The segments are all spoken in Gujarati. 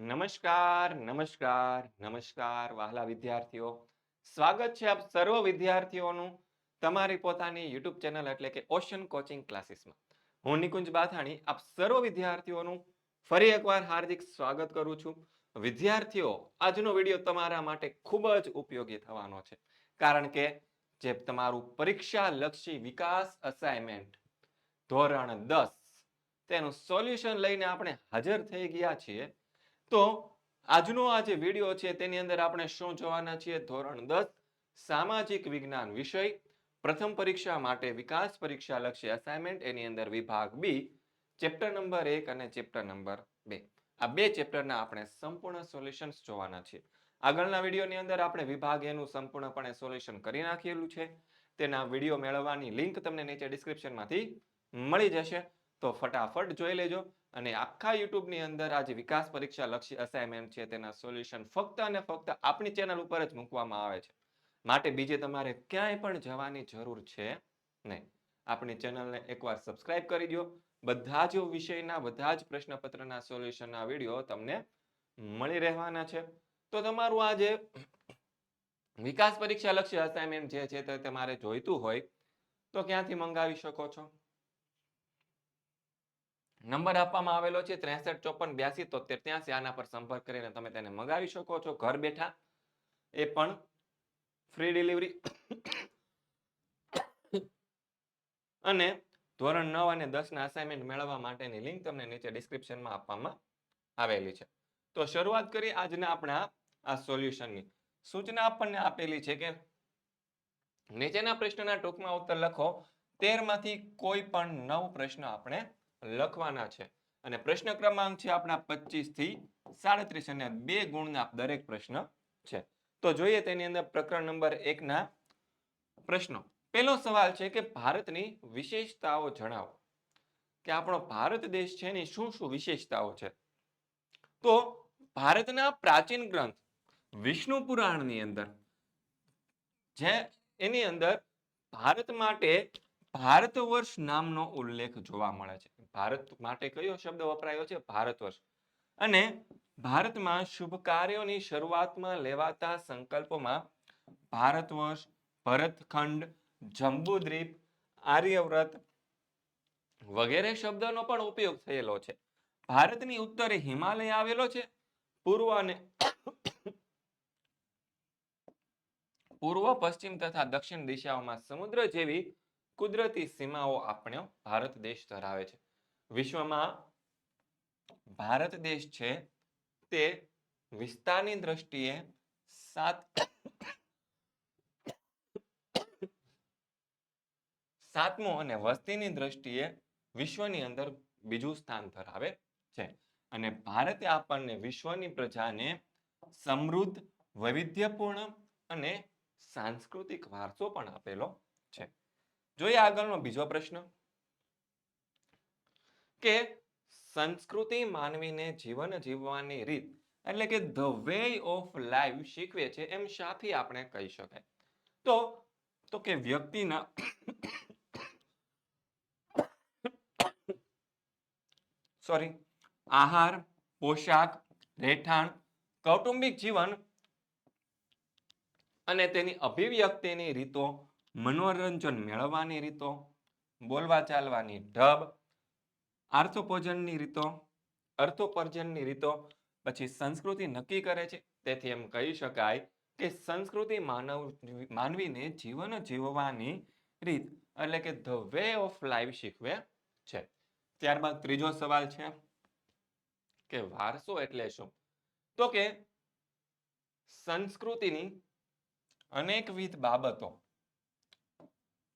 નમસ્કાર નમસ્કાર નમસ્કાર, વહાલા વિદ્યાર્થીઓ. સ્વાગત છે આપ સર્વ વિદ્યાર્થીઓનું તમારી પોતાની યુટ્યુબ ચેનલ એટલે કે ઓશન કોચિંગ ક્લાસીસમાં. હું નિકુંજ બાથાણી, આપ સર્વ વિદ્યાર્થીઓનું ફરી એકવાર હાર્દિક સ્વાગત કરું છું. વિદ્યાર્થીઓ, આજનો વીડિયો તમારા માટે ખૂબ જ ઉપયોગી થવાનો છે. કારણ કે, જે તમારું પરીક્ષા લક્ષી વિકાસ અસાઇનમેન્ટ ધોરણ દસ, તેનું સોલ્યુશન લઈને આપણે હાજર થઈ ગયા છીએ. તો આજનો આ જે વીડિયો છે તેની અંદર આપણે શું જોવાના છીએ? ધોરણ દસ, સામાજિક વિજ્ઞાન વિષય. પ્રથમ પરીક્ષા માટે વિકાસ પરીક્ષા લક્ષી અસાઇનમેન્ટ એની અંદર વિભાગ બી ચેપ્ટર નંબર એક અને ચેપ્ટર નંબર બે. આ બે ચેપ્ટરના આપણે સંપૂર્ણ સોલ્યુશન્સ જોવાના છીએ. આગળના વિડીયોની અંદર આપણે વિભાગ એનું સંપૂર્ણપણે સોલ્યુશન કરી નાખેલું છે. તેના વીડિયો મેળવવાની લિંક તમને નીચે ડિસ્ક્રિપ્શનમાંથી મળી જશે. તો ફટાફટ જોઈ લેજો. અને આખા યુટ્યુબની અંદર આજે વિકાસ પરીક્ષા લક્ષી અસાઇનમેન્ટ છે, તેના સોલ્યુશન ફક્ત અને ફક્ત આપણી ચેનલ ઉપર જ મૂકવામાં આવે છે. માટે બીજે તમારે ક્યાંય પણ જવાની જરૂર છે નહીં. આપણી ચેનલને એકવાર સબસ્ક્રાઇબ કરી દો. બધા જ વિષયના, બધા જ પ્રશ્નપત્રના સોલ્યુશનના વીડિયો તમને મળી રહેવાના છે. તો તમારું આ જે વિકાસ પરીક્ષા લક્ષી અસાઇનમેન્ટ જે છે તે તમારે જોઈતું હોય, તો ક્યાંથી મંગાવી શકો છો? નંબર આપવામાં આવેલો છે ત્રેસઠ, ચોપન, બ્યાસી, તોતેર. ત્યાંસી આના પર સંપર્ક કરીને તમે તેને મંગાવી શકો છો. ઘર બેઠા એ પણ ફ્રી ડિલિવરી અને ધોરણ નવ અને દસ ના અસાઇનમેન્ટ મેળવવા માટેની લિંક તમને નીચે ડિસ્ક્રિપ્શનમાં આપવામાં આવેલી છે. તો શરૂઆત કરી આજના આપણા આ સોલ્યુશનની સૂચના આપણને આપેલી છે કે નીચેના પ્રશ્નના ટૂંકમાં ઉત્તર લખો. તેરમાંથી કોઈ પણ નવ પ્રશ્ન આપણે લખવાના છે. અને પ્રશ્ન ક્રમાંક છે આપણા પચીસથી સાડત્રીસ અને બે ગુણના દરેક પ્રશ્ન છે. તો જોઈએ તેની અંદર પ્રકરણ નંબર એકના પ્રશ્નો. પહેલો સવાલ છે કે ભારતની વિશેષતાઓ જણાવો. કે આપણો ભારત દેશ છે એની શું શું વિશેષતાઓ છે? તો ભારતના પ્રાચીન ગ્રંથ વિષ્ણુ પુરાણની અંદર, જે એની અંદર ભારત માટે ભારત વર્ષ નામનો ઉલ્લેખ જોવા મળે છે. ભારત માટે કયો શબ્દ વપરાયો છે? ભારત વર્ષ અને ભારતમાં શુભ કાર્યોની શરૂઆતમાં લેવાતા સંકલ્પોમાં ભારત વર્ષ ભરતખંડ, જંબુદ્વીપ, આર્યવ્રત વગેરે શબ્દનો પણ ઉપયોગ થયેલો છે. ભારતની ઉત્તરે હિમાલય આવેલો છે. પૂર્વ અને પૂર્વ પશ્ચિમ તથા દક્ષિણ દિશાઓમાં સમુદ્ર જેવી કુદરતી સીમાઓ આપણો ભારત દેશ ધરાવે છે. વિશ્વમાં ભારત દેશ છે તે વિસ્તારની દ્રષ્ટિએ સાત સાતમો અને વસ્તીની દ્રષ્ટિએ વિશ્વની અંદર બીજું સ્થાન ધરાવે છે. અને ભારતે આપણને વિશ્વની પ્રજાને સમૃદ્ધ, વૈવિધ્યપૂર્ણ અને સાંસ્કૃતિક વારસો પણ આપેલો છે. જોઈએ આગળનો બીજો પ્રશ્ન. કે સંસ્કૃતિ માનવીને જીવન જીવવાની રીત એટલે કે ધ વે ઓફ લાઈફ શીખવે છે એમ શાથી આપણે કહી શકાય. તો તો કે વ્યક્તિના સોરી આહાર, પોશાક, રહેઠાણ, કૌટુંબિક જીવન અને તેની અભિવ્યક્તિની રીતો મનોરંજન મેળવવાની રીતો, બોલવા ચાલવાની ઢબ, આર્થોપોજનની રીતો, અર્થોપર્જનની રીતો, પછી સંસ્કૃતિ નક્કી કરે છે. તેથી એમ કહી શકાય કે સંસ્કૃતિ માનવ, માનવીને જીવન જીવવાની રીત, એટલે કે ધ વે ઓફ લાઈફ શીખવે છે. ત્યારબાદ ત્રીજો સવાલ છે કે વારસો એટલે શું? તો કે સંસ્કૃતિની અનેકવિધ બાબતો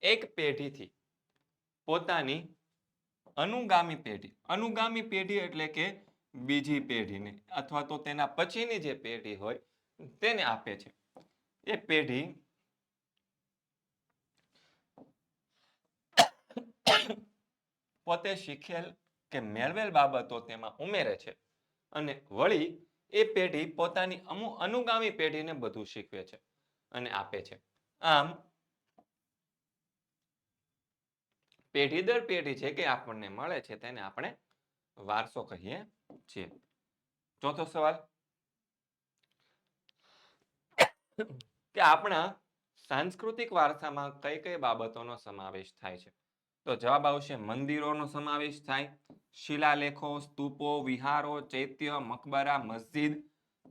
એક પેઢીથી પોતાની અનુગામી પેઢી. અનુગામી પેઢી એટલે કે બીજી પેઢીને અથવા તો તેના પછીની જે પેઢી હોય તેને આપે છે. એ પેઢી પોતે શીખેલ કે મેળવેલ બાબતો તેમાં ઉમેરે છે અને વળી એ પેઢી પોતાની અમુક અનુગામી પેઢીને બધું શીખવે છે અને આપે છે. આમ પેઢી દર પેઢી છે કે આપણને મળે છે તેને આપણે વારસો કહીએ છીએ. ચોથો સવાલ? કે આપણા સાંસ્કૃતિક વારસામાં કઈ કઈ બાબતોનો સમાવેશ થાય છે? તો જવાબ આવશે મંદિરોનો સમાવેશ થાય, શિલાલેખો, સ્તૂપો, વિહારો, ચૈત્ય, મકબરા, મસ્જિદ,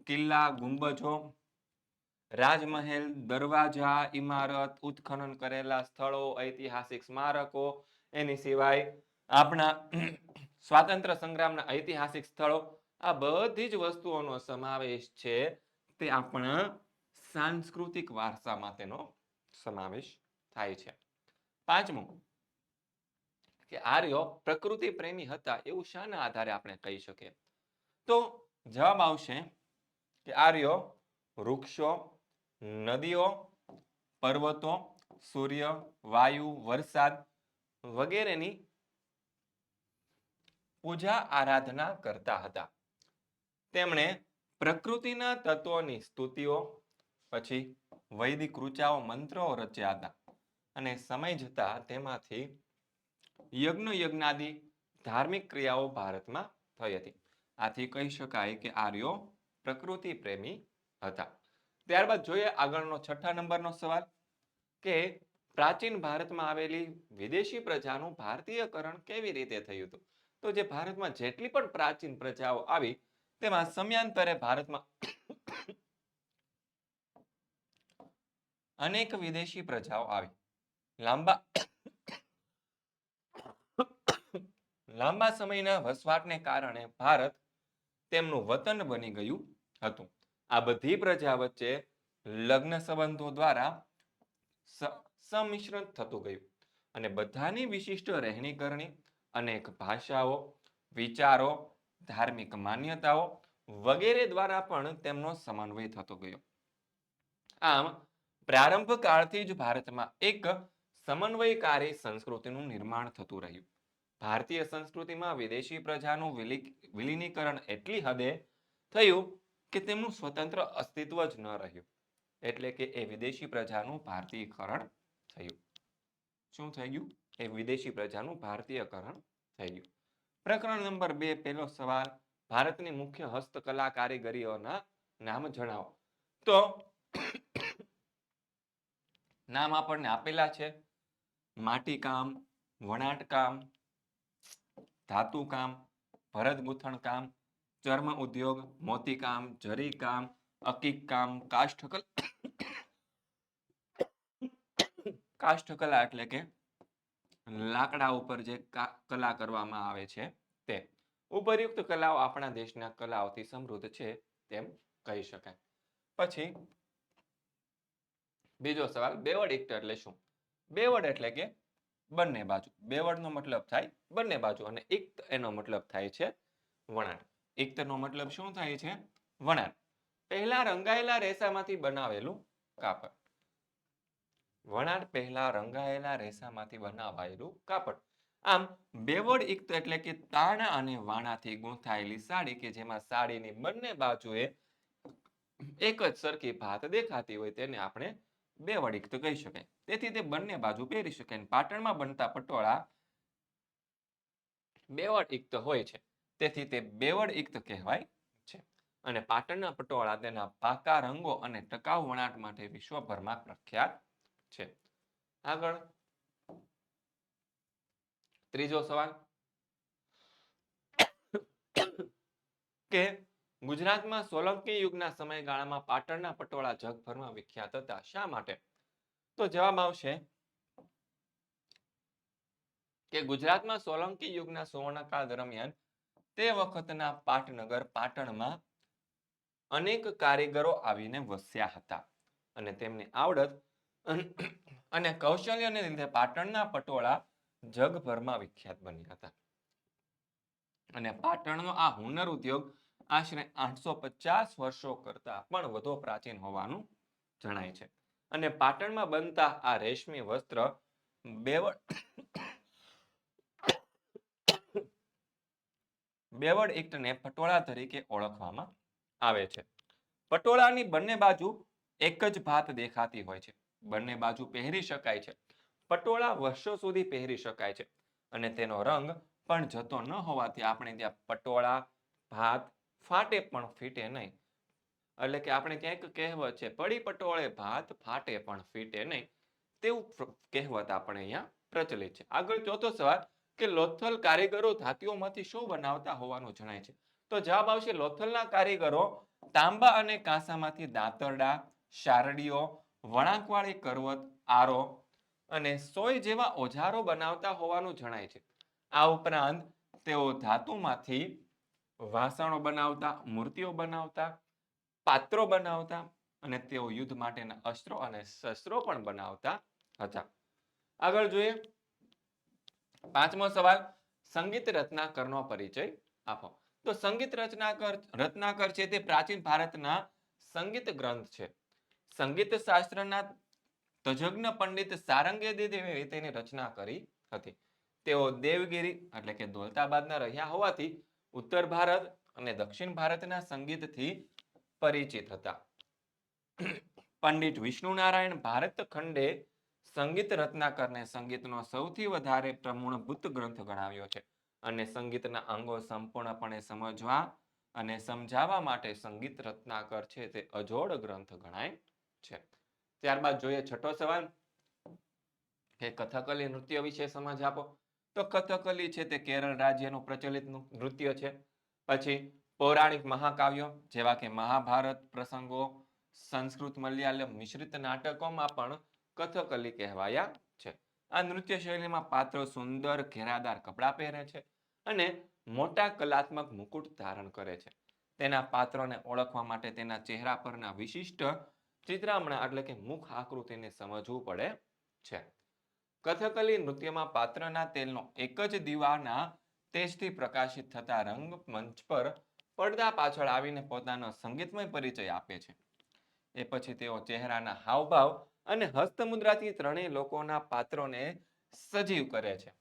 કિલ્લા, ગુંબજો, રાજમહેલ, દરવાજા ઇમારત ઉત્ખનન કરેલા સ્થળો, ઐતિહાસિક સ્મારકો એની સિવાય આપણા સ્વાતંત્ર્ય સંગ્રામના ઐતિહાસિક સ્થળો, આ બધી જ વસ્તુઓનો સમાવેશ છે તે આપણા સાંસ્કૃતિક વારસામાં તેનો સમાવેશ થાય છે. પાંચમું, કે આર્યો પ્રકૃતિ પ્રેમી હતા એવું શાના આધારે આપણે કહી શકીએ? તો જવાબ આવશે કે આર્યો વૃક્ષો, નદીઓ, પર્વતો, સૂર્ય, વાયુ, વરસાદ વગેરેની પૂજા આરાધના કરતા હતા. તેમણે પ્રકૃતિના તત્વોની સ્તુતિઓ, પછી વૈદિક ઋચાઓ મંત્રો રચ્યા હતા અને સમય જતા તેમાંથી યજ્ઞ યજ્ઞાદિ ધાર્મિક ક્રિયાઓ ભારતમાં થઈ હતી. આથી કહી શકાય કે આર્યો પ્રકૃતિ પ્રેમી હતા. ત્યારબાદ જોઈએ આગળનો છઠ્ઠા નંબરનો સવાલ કે પ્રાચીન ભારતમાં આવેલી વિદેશી પ્રજાનું ભારતીયકરણ કેવી રીતે થયું હતું? તો જે ભારતમાં જેટલી પણ પ્રાચીન પ્રજાઓ આવી, તેમાં સમયાંતરે ભારતમાં અનેક વિદેશી પ્રજાઓ આવી. લાંબા લાંબા સમયના વસવાટને કારણે ભારત તેમનું વતન બની ગયું હતું. આ બધી પ્રજા વચ્ચે લગ્ન સંબંધો દ્વારા સંમિશ્રણ થતું ગયું અને બધાની વિશિષ્ટ રહેણી કરણી અનેક ભાષાઓ, વિચારો, ધાર્મિક માન્યતાઓ વગેરે દ્વારા પણ તેમનો સમન્વય થતો ગયો. આમ, પ્રારંભ કાળથી જ ભારતમાં એક સમન્વયકારી સંસ્કૃતિનું નિર્માણ થતું રહ્યું. ભારતીય સંસ્કૃતિમાં વિદેશી પ્રજાનું વિલીનીકરણ એટલી હદે થયું કે તેમનું સ્વતંત્ર અસ્તિત્વ જ ન રહ્યું. એટલે કે એ વિદેશી પ્રજાનું ભારતીયકરણ થયું શું થઈ ગયું? એ વિદેશી પ્રજાનું ભારતીયકરણ થઈ ગયું. પ્રકરણ નંબર બે, પહેલો સવાલ. ભારતની મુખ્ય હસ્તકલા કારીગરીઓના નામ જણાવો. તો નામ આપણને આપેલા છે. માટીકામ, વણાટકામ, ધાતુકામ ભરત ગૂંથણકામ ચર્મ ઉદ્યોગ, મોતીકામ, જરીકામ અકીક કામ કાષ્ઠકલ કાષ્ઠકલા એટલે કે લાકડા ઉપર જે કલા કરવામાં આવે છે તે. ઉપરયુક્ત કલાઓ આપણા દેશના કલાઓથી સમૃદ્ધ છે તેમ કહી શકાય. પછી બીજો સવાલ, બેવડ એકટ એટલે શું? બેવડ એટલે કે બંને બાજુ. બેવડનો મતલબ થાય બંને બાજુ અને ઇક્ત એનો મતલબ થાય છે વણાટ. ઇક્તનો મતલબ શું થાય છે? વણાટ. પહેલા રંગાયેલા રેસામાંથી બનાવેલું કાપડ. વણાટ પહેલા રંગાયેલા રેસામાંથી બનાવાયેલું કાપડ. આમ, બેવડ ઇક્ત એટલે કે તાણા અને વાણાથી ગૂંથાયેલી સાડી કે જેમાં સાડીની બંને બાજુએ એક જ સરખી ભાત દેખાતી હોય તેને આપણે બેવડ ઇક્ત કહી શકાય. તેથી તે બંને બાજુ પહેરી શકાય પાટણમાં બનતા પટોળા બેવડ ઇક્ત હોય છે. તેથી તે બેવડ ઇક્ત કહેવાય છે. અને પાટણના પટોળા તેના પાકા રંગો અને ટકાઉ વણાટ માટે વિશ્વભરમાં પ્રખ્યાત છે. આગળ. ત્રીજો સવાલ. કે ગુજરાતમાં સોલંકી યુગના સમયગાળામાં પાટણના પટોળા જગભરમાં વિખ્યાત હતા. શા માટે? તો જવાબ આવશે કે ગુજરાતમાં સોલંકી યુગના સુવર્ણકાળ દરમિયાન તે વખતના પાટનગર પાટણમાં અનેક કારીગરો આવીને વસ્યા હતા. અને તેમની આવડત અન- કૌશલ્યને લીધે પાટણના પટોળા જગભરમાં વિખ્યાત બન્યા હતા. અને પાટણનો આ હુનર ઉદ્યોગ આશરે આઠસો પચાસ વર્ષો કરતા પણ વધુ પ્રાચીન હોવાનું જણાય છે. અને પાટણમાં બનતા આ રેશમી વસ્ત્ર બેવડ બેવડ ઇક્ટને પટોળા તરીકે ઓળખવામાં આવે છે. પટોળાની બંને બાજુ એક જ ભાત દેખાતી હોય છે. બંને બાજુ પહેરી શકાય છે. પટોળા વર્ષો સુધી પહેરી શકાય છે. અને તેનો રંગ પણ જતો ન હોવાથી આપણે ત્યાં પટોળા, ભાત ફાટે પણ ફીટે નહીં. એટલે કે આપણે ક્યાંક કહેવત છે, પડી પટોળે ભાત ફાટે પણ ફીટે નહીં. તેવું કહેવત આપણે અહીંયા પ્રચલિત છે. આગળ ચોથો સવાલ, કે લોથલ કારીગરો ધાતુઓમાંથી શું બનાવતા હોવાનું જણાય છે? તો જવાબ આવશે, લોથલના કારીગરો તાંબા અને કાંસામાંથી દાંતરડા, શારડીઓ વળાંકવાળી કરવત, આરો અને સોય જેવા ઓજારો બનાવતા હોવાનું જણાય છે. આ ઉપરાંત તેઓ ધાતુમાંથી વાસણો બનાવતા, મૂર્તિઓ બનાવતા, પાત્રો બનાવતા અને તેઓ યુદ્ધ માટેના અસ્ત્રો અને શસ્ત્રો પણ બનાવતા હતા. આગળ જોઈએ. પાંચમો સવાલ, સંગીત રત્નાકરનો પરિચય આપો. તો સંગીત રચનાકર, રત્નાકર છે તે પ્રાચીન ભારતના સંગીત ગ્રંથ છે. સંગીત શાસ્ત્રના તજજ્ઞ પંડિત સારંગે દેવી તેની રચના કરી હતી. તેઓ દેવગીરી એટલે કે દોલતાબાદના રહ્યા હોવાથી ઉત્તર ભારત અને દક્ષિણ ભારતના સંગીતથી પરિચિત હતા. પંડિત વિષ્ણુનારાયણ ભારત ખંડે સંગીત રત્નાકરને સંગીતનો સૌથી વધારે પ્રમૂણભૂત ગ્રંથ ગણાવ્યો છે અને સંગીતના અંગો સંપૂર્ણપણે સમજવા અને સમજાવવા માટે સંગીત રત્નાકર છે તે અજોડ ગ્રંથ ગણાય. છે. ત્યારબાદ જોઈએ છઠ્ઠો સવાલ. કે કથકલી નૃત્ય વિશે સમજ આપો. તો કથકલી છે તે કેરળ રાજ્યનું પ્રચલિત નૃત્ય છે. પછી પૌરાણિક મહાકાવ્યો જેવા કે મહાભારત પ્રસંગો, સંસ્કૃત મલયાલમ મિશ્રિત નાટકોમાં પણ કથકલી કહેવાયા છે. આ નૃત્ય શૈલીમાં પાત્રો સુંદર, ઘેરાદાર કપડાં પહેરે છે અને મોટા કલાત્મક મુકુટ ધારણ કરે છે. તેના પાત્રોને ઓળખવા માટે તેના ચહેરા પરના વિશિષ્ટ ચિત્રામણા એટલે કે મુખ આકૃતિને સમજવું પડે છે. કથકલી નૃત્યમાં પાત્રના તેલનો એક જ દીવાના તેજથી પ્રકાશિત થતા રંગ મંચ પર પડદા પાછળ આવીને પોતાનો સંગીતમય પરિચય આપે છે. એ પછી તેઓ ચહેરાના હાવભાવ અને હસ્તમુદ્રાથી ત્રણેય લોકોના પાત્રોને સજીવ કરે છે.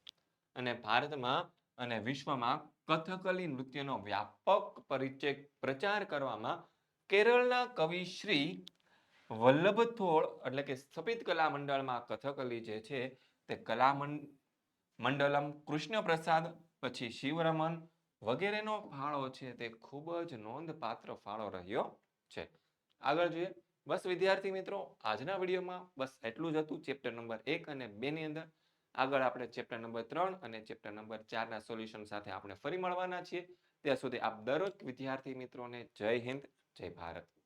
અને ભારતમાં અને વિશ્વમાં કથકલી નૃત્યનો વ્યાપક પરિચય પ્રચાર કરવામાં કેરળના કવિ શ્રી વલ્લભ થોળ એટલે કે સ્થપિત કલા મંડળમાં કથકલી જે છે તે કલા મંડળમ કૃષ્ણ પ્રસાદ પછી શિવરમન વગેરેનો ફાળો છે તે ખૂબ જ નોંધપાત્ર ફાળો રહ્યો છે. આગળ જોઈએ. બસ વિદ્યાર્થી મિત્રો, આજના વિડીયોમાં બસ એટલું જ હતું. ચેપ્ટર નંબર એક અને બે ની અંદર આગળ આપણે ચેપ્ટર નંબર ત્રણ અને ચેપ્ટર નંબર ચારના સોલ્યુશન સાથે આપણે ફરી મળવાના છીએ. ત્યાં સુધી આપ દરેક વિદ્યાર્થી મિત્રોને જય હિન્દ, જય ભારત.